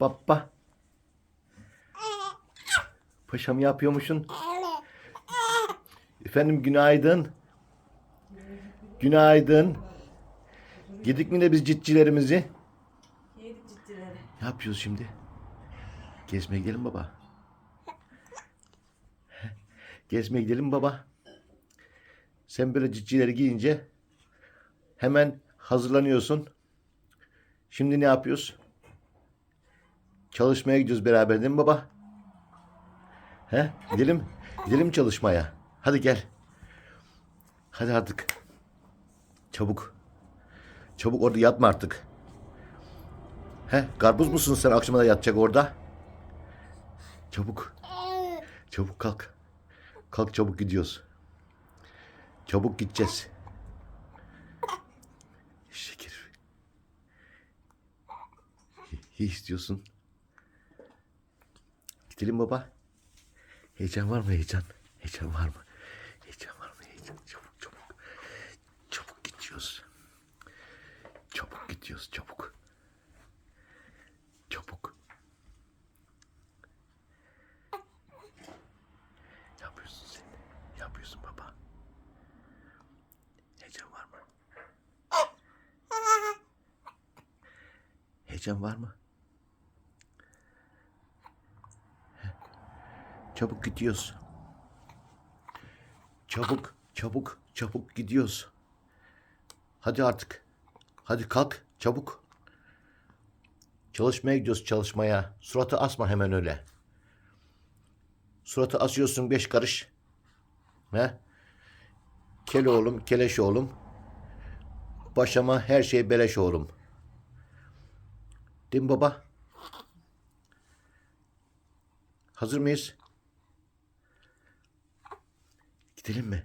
Baba. Paşam yapıyormuşsun. Efendim günaydın. Günaydın. Yedik mi de biz citcilerimizi? Yedik ciddileri. Ne yapıyoruz şimdi? Gezmeye gidelim baba. Gezmeye gidelim baba. Sen böyle ciccileri giyince hemen hazırlanıyorsun. Şimdi ne yapıyoruz? Çalışmaya gidiyoruz beraber değil mi baba? He? Gidelim. Gidelim çalışmaya. Hadi gel. Hadi artık. Çabuk. Çabuk orada yatma artık. He, karpuz musun sen akşama da yatacak orada? Çabuk. Çabuk kalk. Kalk çabuk gidiyoruz. Çabuk gideceğiz. Şeker. Ne istiyorsun? Gidelim baba. Heyecan var mı heyecan? Heyecan var mı? Heyecan var mı heyecan? Çabuk çabuk. Çabuk gidiyoruz. Çabuk gidiyoruz çabuk. Çabuk. Yapıyorsun sen. Yapıyorsun baba. Heyecan var mı? Heyecan var mı? Çabuk gidiyoruz. Çabuk, çabuk, çabuk gidiyoruz. Hadi artık. Hadi kalk, çabuk. Çalışmaya gidiyoruz çalışmaya. Suratı asma hemen öyle. Suratı asıyorsun beş karış. He? Kel oğlum, keleş oğlum. Başıma her şey beleş oğlum. Değil mi baba? Hazır mıyız? Gidelim mi?